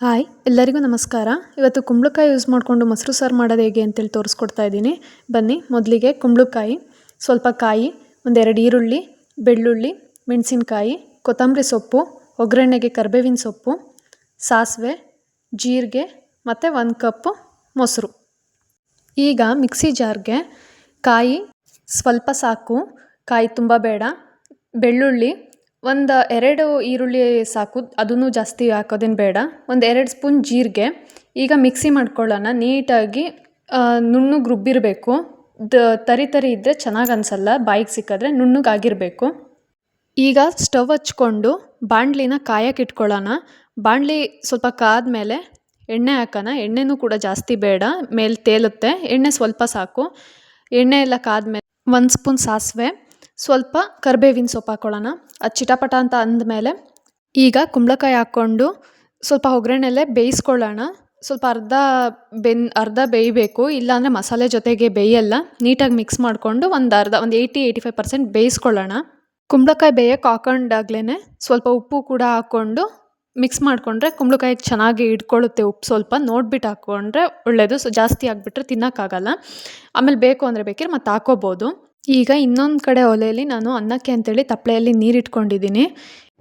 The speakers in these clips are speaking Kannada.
ಹಾಯ್, ಎಲ್ಲರಿಗೂ ನಮಸ್ಕಾರ. ಇವತ್ತು ಕುಂಬಳಕಾಯಿ ಯೂಸ್ ಮಾಡಿಕೊಂಡು ಮೊಸರು ಸಾರು ಮಾಡೋದು ಹೇಗೆ ಅಂತೇಳಿ ತೋರಿಸ್ಕೊಡ್ತಾ ಇದ್ದೀನಿ. ಬನ್ನಿ, ಮೊದಲಿಗೆ ಕುಂಬಳಕಾಯಿ, ಸ್ವಲ್ಪ ಕಾಯಿ, ಒಂದೆರಡು ಈರುಳ್ಳಿ, ಬೆಳ್ಳುಳ್ಳಿ, ಮೆಣಸಿನಕಾಯಿ, ಕೊತ್ತಂಬರಿ ಸೊಪ್ಪು, ಒಗ್ಗರಣೆಗೆ ಕರಿಬೇವಿನ ಸೊಪ್ಪು, ಸಾಸಿವೆ, ಜೀರಿಗೆ ಮತ್ತು ಒಂದು ಕಪ್ಪು ಮೊಸರು. ಈಗ ಮಿಕ್ಸಿ ಜಾರ್ಗೆ ಕಾಯಿ ಸ್ವಲ್ಪ ಸಾಕು. ಕಾಯಿ ತುಂಬ ಬೇಡ. ಬೆಳ್ಳುಳ್ಳಿ ಒಂದು ಎರಡು ಈರುಳ್ಳಿ ಸಾಕು, ಅದನ್ನು ಜಾಸ್ತಿ ಹಾಕೋದೇನು ಬೇಡ. ಒಂದು ಎರಡು ಸ್ಪೂನ್ ಜೀರಿಗೆ, ಈಗ ಮಿಕ್ಸಿ ಮಾಡ್ಕೊಳ್ಳೋಣ. ನೀಟಾಗಿ ನುಣ್ಣಗೆ ರುಬ್ಬಿರಬೇಕು. ದ, ತರಿ ತರಿ ಇದ್ದರೆ ಚೆನ್ನಾಗಿ ಅನಿಸಲ್ಲ, ಬಾಯಿಗೆ ಸಿಕ್ಕಿದ್ರೆ ನುಣ್ಣಗಾಗಿರಬೇಕು. ಈಗ ಸ್ಟವ್ ಹಚ್ಕೊಂಡು ಬಾಣಲಿನ ಕಾಯಕ್ಕೆ ಇಟ್ಕೊಳ್ಳೋಣ. ಬಾಣಲಿ ಸ್ವಲ್ಪ ಕಾದ ಮೇಲೆ ಎಣ್ಣೆ ಹಾಕೋಣ. ಎಣ್ಣೆನೂ ಕೂಡ ಜಾಸ್ತಿ ಬೇಡ, ಮೇಲೆ ತೇಲುತ್ತೆ. ಎಣ್ಣೆ ಸ್ವಲ್ಪ ಸಾಕು. ಎಣ್ಣೆ ಎಲ್ಲ ಕಾದ್ಮೇಲೆ ಒಂದು ಸ್ಪೂನ್ ಸಾಸಿವೆ. ಸ್ವಲ್ಪ ಕರಿಬೇವಿನ ಸೊಪ್ಪು ಹಾಕ್ಕೊಳ್ಳೋಣ ಅದು ಚಿಟಪಟ ಅಂತ ಅಂದಮೇಲೆ ಈಗ ಕುಂಬಳಕಾಯಿ ಹಾಕ್ಕೊಂಡು ಸ್ವಲ್ಪ ಒಗ್ಗರಣೆಲ್ಲೇ ಬೇಯಿಸ್ಕೊಳ್ಳೋಣ. ಸ್ವಲ್ಪ ಅರ್ಧ ಬೆನ್, ಅರ್ಧ ಬೇಯಬೇಕು. ಇಲ್ಲಾಂದರೆ ಮಸಾಲೆ ಜೊತೆಗೆ ಬೇಯಲ್ಲ. ನೀಟಾಗಿ ಮಿಕ್ಸ್ ಮಾಡಿಕೊಂಡು ಒಂದು ಅರ್ಧ, ಒಂದು ಏಯ್ಟಿ ಏಯ್ಟಿ ಫೈವ್ ಪರ್ಸೆಂಟ್ ಬೇಯಿಸ್ಕೊಳ್ಳೋಣ. ಕುಂಬಳಕಾಯಿ ಬೇಯಕ್ಕೆ ಹಾಕೊಂಡಾಗ್ಲೇ ಸ್ವಲ್ಪ ಉಪ್ಪು ಕೂಡ ಹಾಕ್ಕೊಂಡು ಮಿಕ್ಸ್ ಮಾಡಿಕೊಂಡ್ರೆ ಕುಂಬಳಕಾಯಿ ಚೆನ್ನಾಗಿ ಇಟ್ಕೊಳ್ಳುತ್ತೆ ಉಪ್ಪು ಸ್ವಲ್ಪ. ನೋಡ್ಬಿಟ್ಟು ಹಾಕ್ಕೊಂಡ್ರೆ ಒಳ್ಳೆಯದು ಸೊ, ಜಾಸ್ತಿ ಆಗಿಬಿಟ್ರೆ ತಿನ್ನೋಕ್ಕಾಗಲ್ಲ. ಆಮೇಲೆ ಬೇಕು ಅಂದರೆ ಬೇಕಿದ್ರೆ ಮತ್ತೆ ಹಾಕ್ಕೋಬೋದು ಈಗ ಇನ್ನೊಂದು ಕಡೆ ಒಲೆಯಲ್ಲಿ ನಾನು ಅನ್ನಕ್ಕೆ ಅಂತೇಳಿ ತಪ್ಪಲೆಯಲ್ಲಿ ನೀರು ಇಟ್ಕೊಂಡಿದ್ದೀನಿ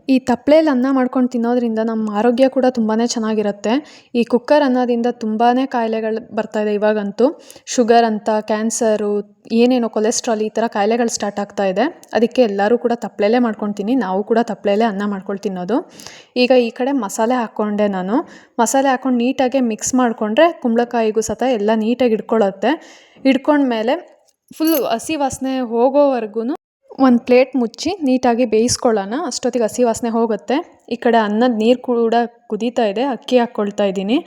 ಈ ತಪ್ಪಲೆಯಲ್ಲಿ ಅನ್ನ ಮಾಡ್ಕೊಂಡು ತಿನ್ನೋದ್ರಿಂದ ನಮ್ಮ ಆರೋಗ್ಯ ಕೂಡ ತುಂಬಾ ಚೆನ್ನಾಗಿರುತ್ತೆ. ಈ ಕುಕ್ಕರ್ ಅನ್ನೋದ್ರಿಂದ ತುಂಬಾ ಕಾಯಿಲೆಗಳು ಬರ್ತಾಯಿದೆ ಇವಾಗಂತೂ. ಶುಗರ್ ಅಂತ, ಕ್ಯಾನ್ಸರು, ಏನೇನೋ ಕೊಲೆಸ್ಟ್ರಾಲ್ ಈ ಥರ ಕಾಯಿಲೆಗಳು ಸ್ಟಾರ್ಟ್ ಆಗ್ತಾ ಇದೆ. ಅದಕ್ಕೆ ಎಲ್ಲರೂ ಕೂಡ ತಪ್ಪಲೆಯಲ್ಲೇ ಮಾಡ್ಕೊಳ್ತೀನಿ ನಾವು ಕೂಡ ತಪ್ಪಲೆಯಲ್ಲೇ ಅನ್ನ ಮಾಡ್ಕೊಂಡು ತಿನ್ನೋದು. ಈಗ ಈ ಕಡೆ ಮಸಾಲೆ ಹಾಕ್ಕೊಂಡೆ ನಾನು. ಮಸಾಲೆ ಹಾಕ್ಕೊಂಡು ನೀಟಾಗಿ ಮಿಕ್ಸ್ ಮಾಡಿಕೊಂಡ್ರೆ ಕುಂಬಳಕಾಯಿಗೂ ಸತ ಎಲ್ಲ ನೀಟಾಗಿ ಹಿಡ್ಕೊಳ್ಳುತ್ತೆ ಹಿಡ್ಕೊಂಡ್ಮೇಲೆ ಫುಲ್ ಹಸಿ ವಾಸನೆ ಹೋಗೋವರೆಗೂ ಒಂದು ಪ್ಲೇಟ್ ಮುಚ್ಚಿ ನೀಟಾಗಿ ಬೇಯಿಸ್ಕೊಳ್ಳೋಣ. ಅಷ್ಟೊತ್ತಿಗೆ ಹಸಿ ವಾಸನೆ ಹೋಗುತ್ತೆ. ಈ ಕಡೆ ಅನ್ನದ ನೀರು ಕೂಡ ಕುದೀತಾ ಇದೆ. ಅಕ್ಕಿ ಹಾಕ್ಕೊಳ್ತಾ ಇದ್ದೀನಿ.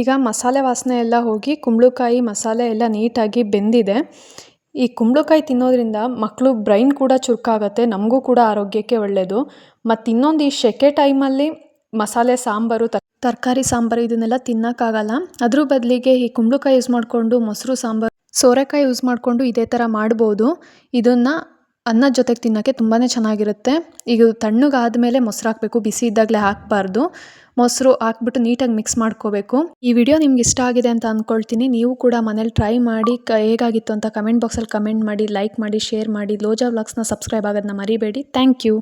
ಈಗ ಮಸಾಲೆ ವಾಸನೆ ಎಲ್ಲ ಹೋಗಿ ಕುಂಬಳಕಾಯಿ ಮಸಾಲೆ ಎಲ್ಲ ನೀಟಾಗಿ ಬೆಂದಿದೆ. ಈ ಕುಂಬಳಕಾಯಿ ತಿನ್ನೋದ್ರಿಂದ ಮಕ್ಕಳು ಬ್ರೈನ್ ಕೂಡ ಚುರುಕಾಗುತ್ತೆ. ನಮಗೂ ಕೂಡ ಆರೋಗ್ಯಕ್ಕೆ ಒಳ್ಳೆಯದು ಮತ್ತು ಇನ್ನೊಂದು ಈ ಸೆಕೆ ಟೈಮಲ್ಲಿ ಮಸಾಲೆ ಸಾಂಬಾರು ತರಕಾರಿ ಸಾಂಬಾರು ಇದನ್ನೆಲ್ಲ ತಿನ್ನೋಕ್ಕಾಗಲ್ಲ. ಅದ್ರ ಬದಲಿಗೆ ಈ ಕುಂಬಳಕಾಯಿ ಯೂಸ್ ಮಾಡಿಕೊಂಡು ಮೊಸರು ಸಾಂಬಾರು ಸೋರೆಕಾಯಿ ಯೂಸ್ ಮಾಡಿಕೊಂಡು ಇದೇ ಥರ ಮಾಡ್ಬೋದು. ಇದನ್ನು ಅನ್ನದ ಜೊತೆಗೆ ತಿನ್ನೋಕ್ಕೆ ತುಂಬಾ ಚೆನ್ನಾಗಿರುತ್ತೆ. ಈಗ ತಣ್ಣಗಾದ ಮೇಲೆ ಮೊಸರು ಹಾಕಬೇಕು, ಬಿಸಿ ಇದ್ದಾಗಲೇ ಹಾಕಬಾರ್ದು. ಮೊಸರು ಹಾಕ್ಬಿಟ್ಟು ನೀಟಾಗಿ ಮಿಕ್ಸ್ ಮಾಡ್ಕೋಬೇಕು. ಈ ವಿಡಿಯೋ ನಿಮ್ಗೆ ಇಷ್ಟ ಆಗಿದೆ ಅಂತ ಅಂದ್ಕೊಳ್ತೀನಿ ನೀವು ಕೂಡ ಮನೇಲಿ ಟ್ರೈ ಮಾಡಿ, ಕ, ಹೇಗಾಗಿತ್ತು ಅಂತ ಕಮೆಂಟ್ ಬಾಕ್ಸಲ್ಲಿ ಕಮೆಂಟ್ ಮಾಡಿ ಲೈಕ್ ಮಾಡಿ ಶೇರ್ ಮಾಡಿ. ಲೋಜಾ ವ್ಲಾಗ್ಸ್ನ ಸಬ್ಸ್ಕ್ರೈಬ್ ಆಗೋದನ್ನ ಮರಿಬೇಡಿ. Thank you